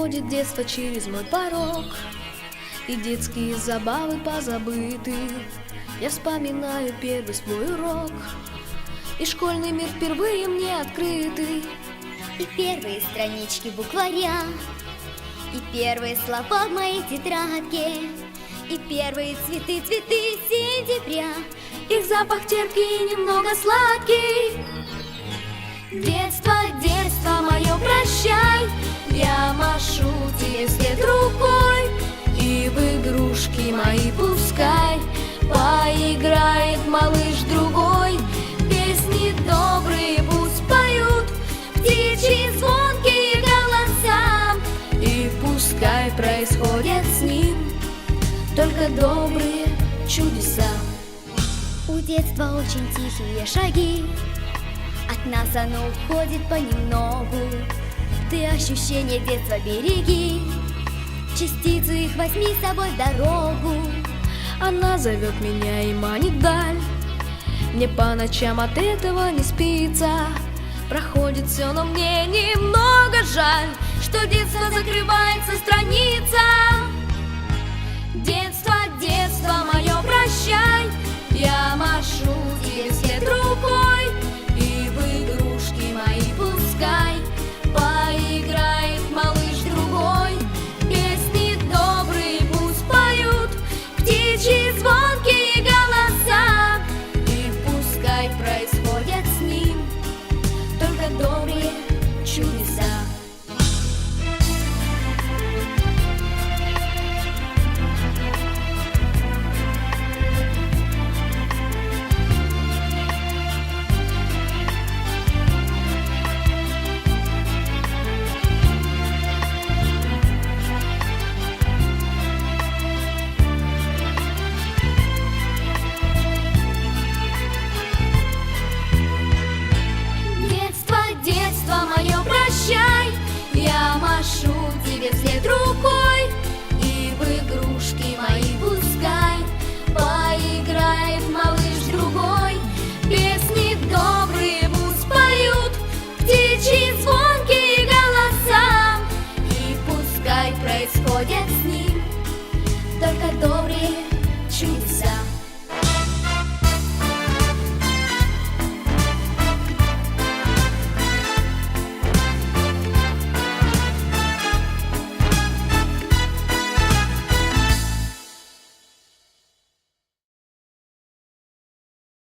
Проходит детство через мой порог. И детские забавы позабыты. Я вспоминаю первый свой урок. И школьный мир впервые мне открытый. И первые странички букваря И первые слова в моей тетрадке. И первые цветы, цветы сентября. Их запах терпкий немного сладкий. Детство, детство игрушки мои пускай Поиграет малыш другой. Песни добрые пусть поют Птичьи звонкие голоса И пускай происходят с ним Только добрые чудеса. У детства очень тихие шаги От нас оно уходит понемногу. Ты ощущения детства береги Частицу их возьми с собой в дорогу. Она зовет меня и манит вдаль. Мне по ночам от этого не спится. Проходит все, но мне немного жаль Что детство закрывается страница происходят с ним. Только добрые чудеса